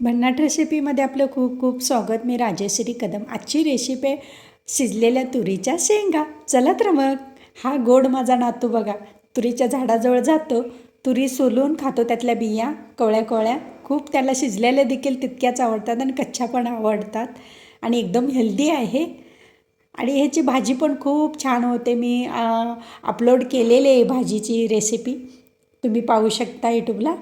भन्नाट रेसिपीमध्ये आपलं खूप खूप स्वागत. मी राजश्री कदम आजची रेसिपी आहे शिजलेल्या तुरीच्या शेंगा. चला तर मग. हा गोड माझा नातू बघा. तुरीच्या झाडाजवळ जातो. तुरी सोलून खातो त्यातल्या बिया. कवळ्या कवळ्या खूप त्याला शिजलेल्या देखील तितक्याच आवडतात आणि कच्च्या पण आवडतात. आणि एकदम हेल्दी आहे. आणि ह्याची भाजी पण खूप छान होते. मी अपलोड केलेली आहे भाजीची रेसिपी तुम्ही पाहू शकता यूट्यूबला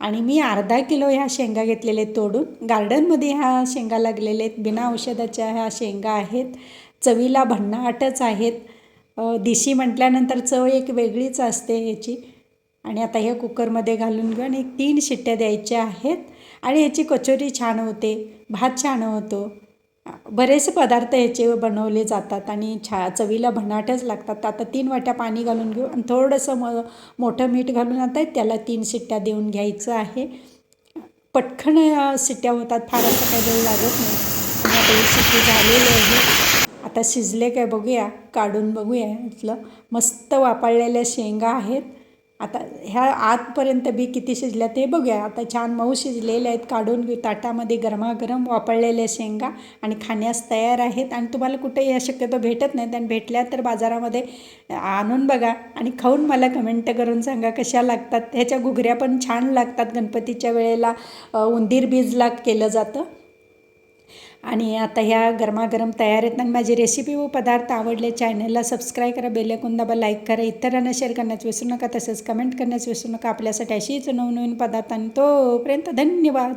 आणि मी अर्धा किलो ह्या शेंगा घेतलेल्या आहेत तोडून गार्डनमध्ये ह्या शेंगा लागलेल्या आहेत. बिना औषधाच्या ह्या शेंगा आहेत. चवीला भन्नाटच आहेत. दिशी देशी म्हटल्यानंतर चव एक वेगळीच असते ह्याची. आणि आता हे कुकरमध्ये घालून घेऊन एक तीन शिट्ट्या द्यायच्या आहेत. आणि ह्याची कचोरी छान होते. भात छान होतो. बरेचसे पदार्थ ह्याचे बनवले जातात आणि छा चवीला भन्नाटच लागतात. आता तीन वाट्या पाणी घालून घेऊ आणि थोडंसं म मोठं मीठ घालून आता त्याला तीन शिट्ट्या देऊन घ्यायचं आहे. पटकन शिट्ट्या होतात. फार असं काही वेळ लागत नाही. आणि आता शिट्टी झालेली आहे. आता शिजले काय बघूया. काढून बघूया इथलं मस्त वापरलेल्या शेंगा आहेत. आता ह्या आतपर्यंत बी किती शिजल्या ते बघूया. आता छान मऊ शिजलेले आहेत. काढून घेऊ. ताटामध्ये गरमागरम वापरलेल्या शेंगा आणि खाण्यास तयार आहेत. आणि तुम्हाला कुठे या शक्यतो भेटत नाहीत. आणि भेटल्या तर बाजारामध्ये आणून बघा. आणि खाऊन मला कमेंट करून सांगा कशा लागतात. ह्याच्या घुगऱ्या पण छान लागतात. गणपतीच्या वेळेला उंदीर बीजला केलं जातं. आणि आता ह्या गरमागरम तयार आहेत आणि माझी रेसिपी व पदार्थ आवडले चॅनलला सबस्क्राईब करा बेलेकून दाबा लाईक करा इतरांना शेअर करण्यास विसरू नका तसंच कमेंट करण्यास विसरू नका. आपल्यासाठी अशीच नवनवीन पदार्थ आणि तोपर्यंत धन्यवाद.